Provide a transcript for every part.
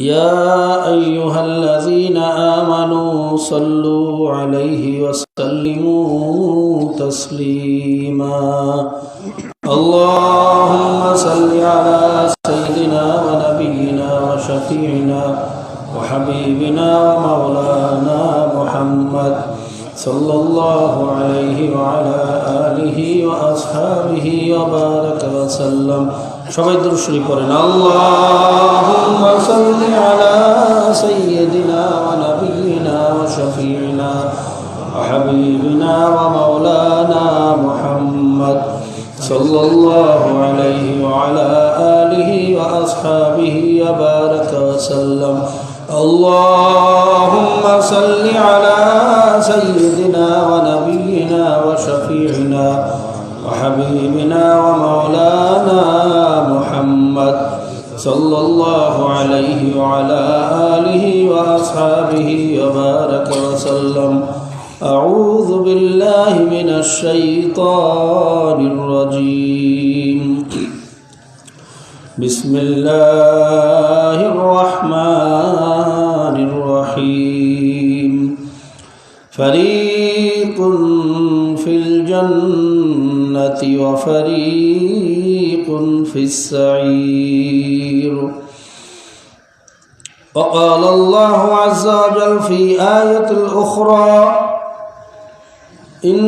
يا أيها الذين آمنوا صلوا عليه وسلموا تسليما. اللهم صل على سيدنا ونبينا وشفيعنا وحبيبنا ومولانا محمد صلى الله عليه وعلى آله وأصحابه وبارك وسلم. সবাই দুরুশরী করেন اللهم صل على سيدنا ونبينا وشفيعنا وحبيبنا ومولانا محمد صلى الله عليه وعلى آله وأصحابه وبارك وسلم اللهم صل على سيدنا ونبينا وشفيعنا وحبيبنا ومولانا محمد صلى الله عليه وعلى آله وأصحابه وبارك وسلم. أعوذ بالله من الشيطان الرجيم. بسم الله الرحمن الرحيم. فريق في الجنة وفريق في السعير. وقال الله عز وجل في آية الأخرى إن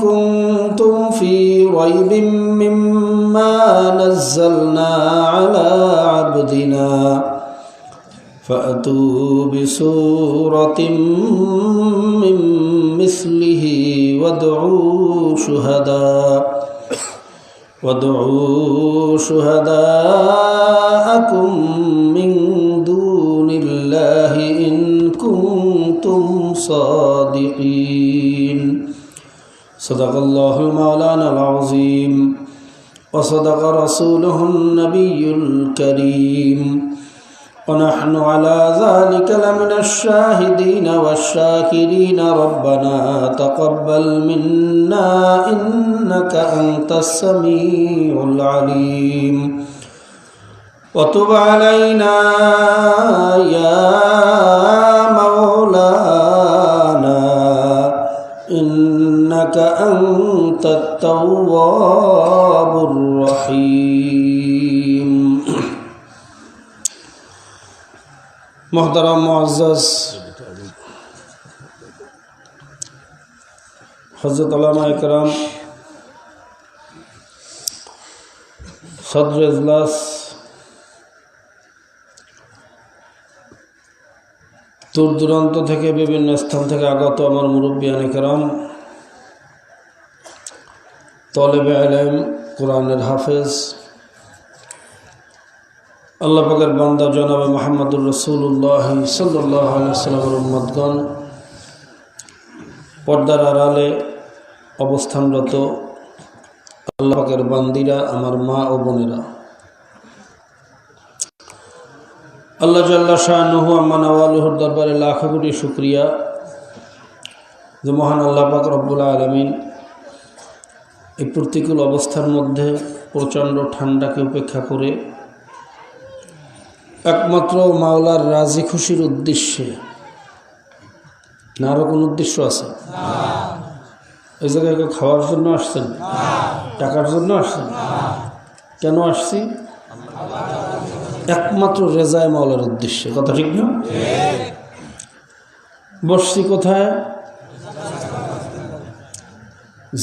كنتم في ريب مما نزلنا على عبدنا فأتوا بسورة من مثله وادعوا شهداء. وادعوا شهداءكم من دون الله إن كنتم صادقين. صدق الله المولانا العظيم وصدق رسوله النبي الكريم. ونحن على ذلك لمن الشاهدين والشاكرين ربنا تقبل منا إنك أنت السميع العليم وتب علينا يا مولانا إنك أنت التواب الرحيم মহতারাম মহাজ হজরত আলামা একরাম সদর দূর দূরান্ত থেকে বিভিন্ন স্থান থেকে আগত আমার মুরব্বী অনেকেরাম তলেবে আলেম কোরআনের হাফেজ আল্লাহ পাকের বান্দা জনাবে মোহাম্মদুর রসুল্লাহ সাল্লাহ পর্দার আড়ালে অবস্থানরত আল্লাহ পাকের বান্দিরা, আমার মা ও বোনেরা। আল্লাহ জাল্লা শাহ নহু আম্মা নওয়ালুহুর দরবারে লাখ কোটি শুক্রিয়া যে মহান আল্লাহ পাক রব্বুল্লা আলমিন এই প্রতিকূল অবস্থার মধ্যে প্রচণ্ড ঠান্ডাকে উপেক্ষা করে একমাত্র মাওলার রাজি খুশির উদ্দেশ্যে। না আরও উদ্দেশ্য আছে? এই জায়গায় কেউ খাওয়ার জন্য আসছেন? টাকার জন্য আসছেন? কেন আসছি? একমাত্র রেজায় মাওলার উদ্দেশ্যে। কথা ঠিক না? বসছি কোথায়?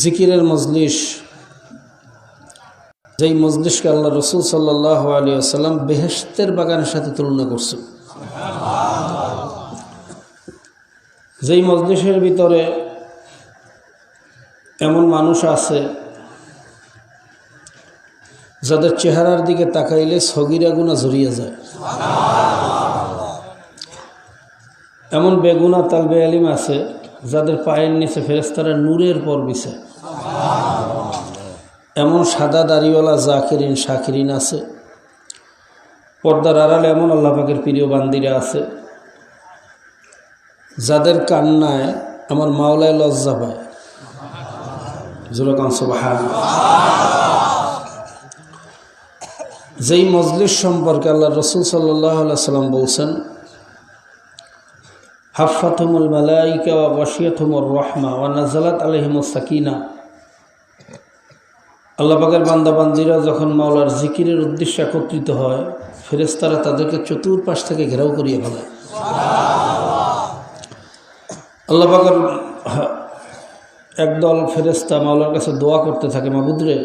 জিকিরের মজলিস যেই মজলিসকে আল্লাহ রসুল সাল্লাহ আলী আসাল্লাম বেহেস্তের বাগানের সাথে তুলনা করছে। যেই মজলিসের ভিতরে এমন মানুষ আছে, যাদের চেহারার দিকে তাকাইলে সগিরা গুণা জড়িয়ে যায়। এমন বেগুনা তালবে আলিম আছে, যাদের পায়ের নিচে ফেরেস্তারা নূরের পর বিছে এমন সাদা দাড়িওয়ালা জাকিরিন, শাকিরিন আছে। পর্দার আড়ালে এমন আল্লাহ পাকের প্রিয় বান্দিরা আছে, যাদের কান্নায় আমার মাওলায় লজ্জা পায়। জুলকান যেই মজলিস সম্পর্কে আল্লাহ রসুল সাল্লাম বলছেন, হাফাতুমুল মালাইকা ওয়া ওয়াশিয়াতুমুর রহমা ওয়া নাজালাত আলাইহিমুস সাকিনা। আল্লাহ পাকের বান্দা বান্দিরা যখন মাওলার জিকিরের উদ্দেশ্যে একত্রিত হয় ফেরেস্তারা তাদেরকে চতুর্পাশ থেকে ঘেরাও করিয়ে ফেলে। আল্লাহ পাকের একদল ফেরেস্তা মাওলার কাছে দোয়া করতে থাকে, মাবুদরে,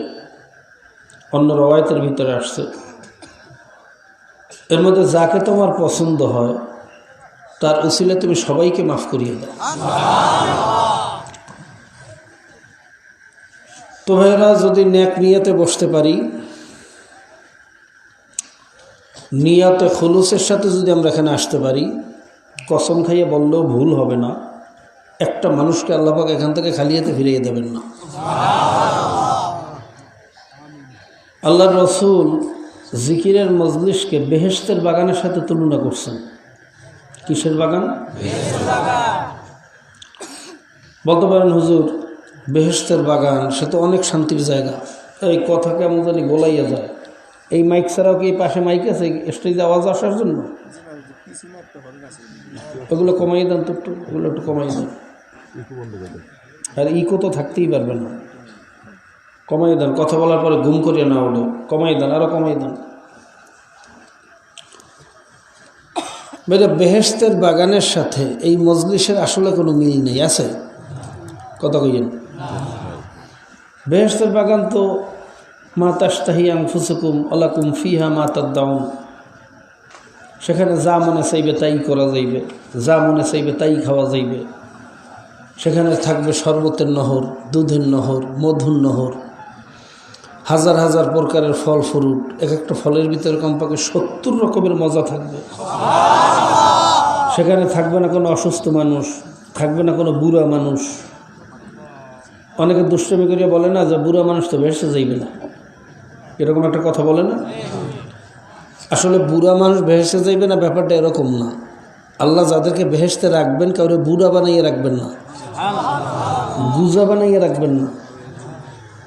অন্য রবায়তের ভিতরে আসছে। এর মধ্যে যাকে তোমার পছন্দ হয়, তার উসিলে তুমি সবাইকে মাফ করিয়ে দাও। তো যদি ন্যাক নিয়াতে বসতে পারি, নিয়াতে খুলুসের সাথে যদি আমরা এখানে আসতে পারি, কসম খাইয়ে বললেও ভুল হবে না। একটা মানুষকে আল্লাপাক এখান থেকে খালিয়াতে ফিরিয়ে দেবেন না। আল্লাহ রসুল জিকিরের মজলিসকে বেহেস্তের বাগানের সাথে তুলনা করছেন। কিসের বাগান। বলতে পারেন, হুজুর বেহেস্তের বাগান, সে তো অনেক শান্তির জায়গা। এই কথা কেমন জানি গোলাইয়া যায়। এই মাইক ছাড়াও কি এই পাশে মাইক আছে? স্টেজে আওয়াজ আসার জন্য? ওগুলো কমাই দেন তো একটু ওগুলো একটু কমাই দেন। আর ইকো তো থাকতেই পারবে না। কমাই দেন, কথা বলার পরে ঘুম করিয়ে না ওটা কমাই দেন আরও কমাই দেন। বেটা বেহেস্তের বাগানের সাথে এই মজলিসের আসলে কোনো মিল নেই, আছে? কথা কইয়েন। বেহেস্তের বাগান তো মা তাস্তাহি আংফুসুকুম আলাকুম ফিহা মা তাদ্দাউন। সেখানে যা মনে চাইবে তাই করা যাইবে, যা মনে চাইবে তাই খাওয়া যাইবে। সেখানে থাকবে শরবতের নহর, দুধের নহর, মধুর নহর। হাজার হাজার প্রকারের ফল, ফ্রুট, এক একটা ফলের ভিতরে কমপক্ষে সত্তর রকমের মজা থাকবে। সেখানে থাকবে না কোনো অসুস্থ মানুষ, থাকবে না কোনো বুড়া মানুষ। অনেকে দুষ্টমি করিয়া বলে না যে বুড়া মানুষ তো ভেসে যাইবে না। এরকম একটা কথা বলে না? আসলে বুড়া মানুষ ভেসে যাইবে না, ব্যাপারটা এরকম না। আল্লাহ যাদেরকে ভেসতে রাখবেন, কাউরে বুড়া বানাইয়ে রাখবেন না। গুজা বানাইয়ে রাখবেন না।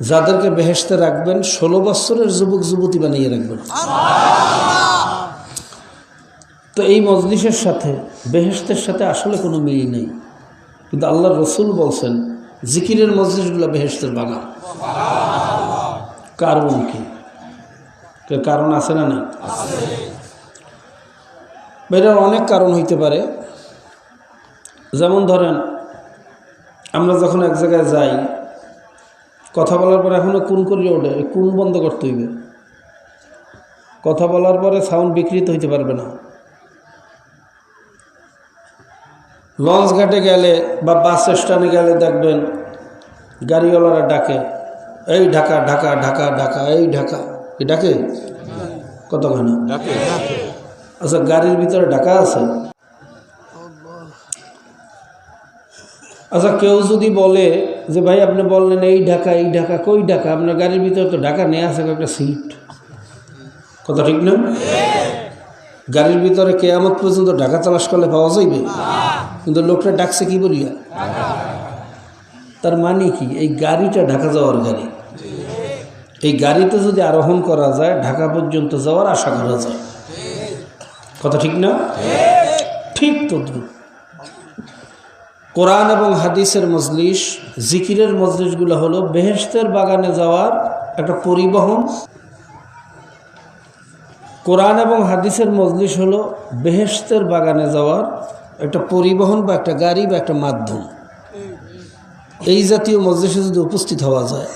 যাদেরকে বেহেস্তে রাখবেন, ষোলো বছরের যুবক, যুবতী বানিয়ে রাখবেন। তো এই মজলিসের সাথে বেহেস্তের সাথে আসলে কোনো মিল নেই। কিন্তু আল্লাহ রসুল বলছেন জিকিরের মজলিসগুলো বেহেস্তের বাগান। কারণ কি? কারণ আছে না না এটার অনেক কারণ হইতে পারে। যেমন ধরেন, আমরা যখন এক জায়গায় যাই, কথা বলার পরে এখনও কোন করিয়ে ওঠে কোন বন্ধ করতে হইবে। কথা বলার পরে সাউন্ড বিকৃত হইতে পারবে না। লঞ্চ ঘাটে গেলে বা বাস স্ট্যান্ডে গেলে দেখবেন গাড়িওয়ালারা ডাকে এই ঢাকা ঢাকা ঢাকা ঢাকা এই ঢাকা। এই ডাকে? কতখানি? আচ্ছা গাড়ির ভিতরে ঢাকা আছে? আচ্ছা কেউ যদি বলে যে ভাই আপনি বললেন এই ঢাকা এই ঢাকা কই ঢাকা? আপনার গাড়ির ভিতরে তো ঢাকা নেই আছে একটা সিট। কথা ঠিক না? গাড়ির ভিতরে কেয়ামত পর্যন্ত ঢাকা তালাশ করলে পাওয়া যাইবে? কিন্তু লোকটা ডাকছে কি বলিয়া? তার মানে কি? এই গাড়িটা ঢাকা যাওয়ার গাড়ি। এই গাড়িতে যদি আরোহণ করা যায়, ঢাকা পর্যন্ত যাওয়ার আশা করা যায়। কথা ঠিক না? ঠিক তদ্রুপ। কোরআন এবং হাদিসের মজলিস, জিকিরের মজলিসগুলো হলো বেহেস্তের বাগানে যাওয়ার একটা পরিবহন। কোরআন এবং হাদিসের মজলিস হলো বেহেস্তের বাগানে যাওয়ার একটা পরিবহন বা একটা গাড়ি বা একটা মাধ্যম। এই জাতীয় মজলিসে যদি উপস্থিত হওয়া যায়,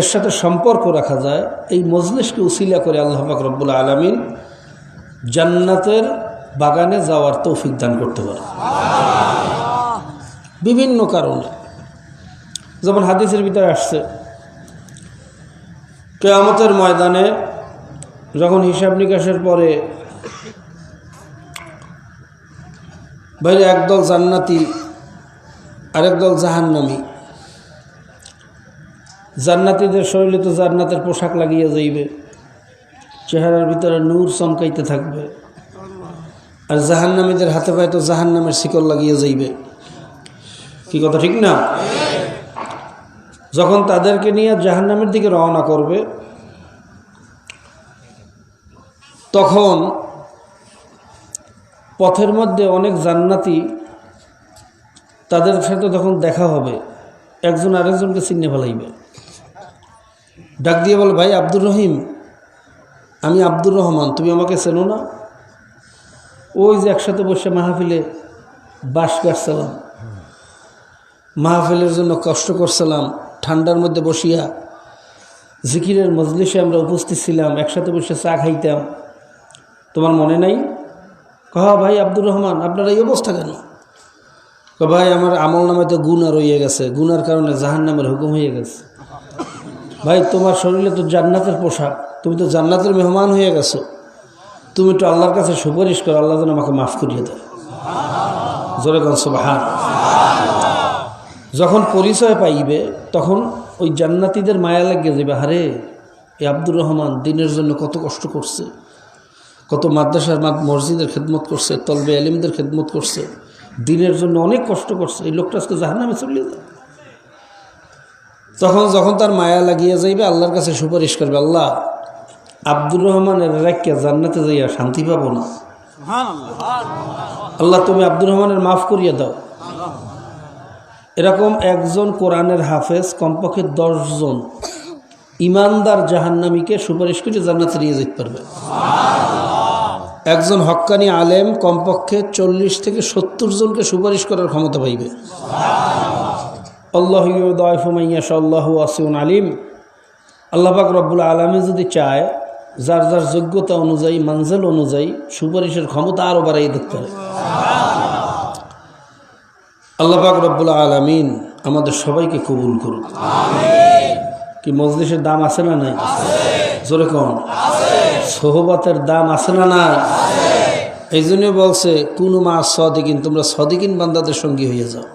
এর সাথে সম্পর্ক রাখা যায়, এই মজলিসকে উসিলা করে আল্লাহ রব্বুল আলমিন জান্নাতের বাগানে যাওয়ার তৌফিক দান করতে পারে। বিভিন্ন কারণে। যেমন হাদিসের ভিতরে আসছে, কেয়ামতের ময়দানে যখন হিসাব নিকাশের পরে বাইরে একদল জান্নাতি, আরেক দল জাহান্নামী। জান্নাতীদের শরীরে তো জান্নাতের পোশাক লাগিয়ে যাইবে, চেহারার ভিতরে নূর চমকাইতে থাকবে। আর জাহান্নামীদের হাতে পায়ে তো জাহান্নামের শিকল লাগিয়ে যাইবে। কি কথা ঠিক না? যখন তাদেরকে নিয়ে জাহান্নামের দিকে রওনা করবে, তখন পথের মধ্যে অনেক জান্নাতি তাদের সাথে তখন দেখা হবে, একজন আরেকজনকে চিনে ফেলাইবে। ডাক দিয়ে বলে, ভাই, আব্দুর রহিম, আমি আব্দুর রহমান, তুমি আমাকে চেনো না? ওই যে একসাথে বসে মাহফিলে বাস কাটছিলাম মাহফিলের জন্য কষ্ট করছিলাম, ঠান্ডার মধ্যে বসিয়া জিকিরের মজলিসে আমরা উপস্থিত ছিলাম, একসাথে বসে চা খাইতাম। তোমার মনে নাই? কহা ভাই আব্দুর রহমান আপনার এই অবস্থা কেন? কয়, ভাই আমার আমল নামে তো গুণা রয়ে গেছে। গুনার কারণে জাহান নামের হুকুম হয়ে গেছে। ভাই তোমার শরীরে তো জান্নাতের পোশাক। তুমি তো জান্নাতের মেহমান হয়ে গেছো। তুমি একটু আল্লাহর কাছে সুপারিশ করো আল্লাহ যেন আমাকে মাফ করিয়ে দেয়। জোরে বাহার যখন পরিচয় পাইবে তখন ওই জান্নাতিদের মায়া লাগিয়ে যাবে হারে এই আব্দুর রহমান দিনের জন্য কত কষ্ট করছে। কত মাদ্রাসার মাদ মসজিদের খেদমত করছে তলবে আলিমদের খেদমত করছে দিনের জন্য অনেক কষ্ট করছে এই লোকটা আজকে জাহান্নামে চলে যায়। তখন যখন তার মায়া লাগিয়ে যাইবে আল্লাহর কাছে সুপারিশ করবে আল্লাহ আব্দুর রহমানের রাখিয়া জান্নাতে যাইয়া শান্তি পাবো না। আল্লাহ তুমি আব্দুর রহমানের মাফ করিয়া দাও। এরকম একজন কোরআনের হাফেজ কমপক্ষে দশজন ইমানদার জাহান্নামীকে সুপারিশ করে জান্নাতে নিয়ে যেতে পারবে। একজন হক্কানি আলেম কমপক্ষে চল্লিশ থেকে সত্তর জনকে সুপারিশ করার ক্ষমতা পাইবে। আল্লাহ আল্লাহ আসিউন আলিম। আল্লাহাক রব্বুল আলমী যদি চায় যার যার যোগ্যতা অনুযায়ী মানজেল অনুযায়ী সুপারিশের ক্ষমতা আরও বাড়াই দিতে পারে। আল্লাহাক রব্বুল আলমিন আমাদের সবাইকে কবুল করুন কি মজলিসের দাম আছে না নাই? জোরে কন। সোহবাতের দাম আছে না না এই জন্য বলছে, কোনো মা সদিকিন, তোমরা সদিকিন বান্দাদের সঙ্গী হয়ে যাও।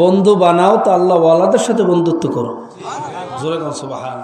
বন্ধু বানাও তো আল্লাহ ওয়ালাদের সাথে বন্ধুত্ব করো। জোরে সুবাহান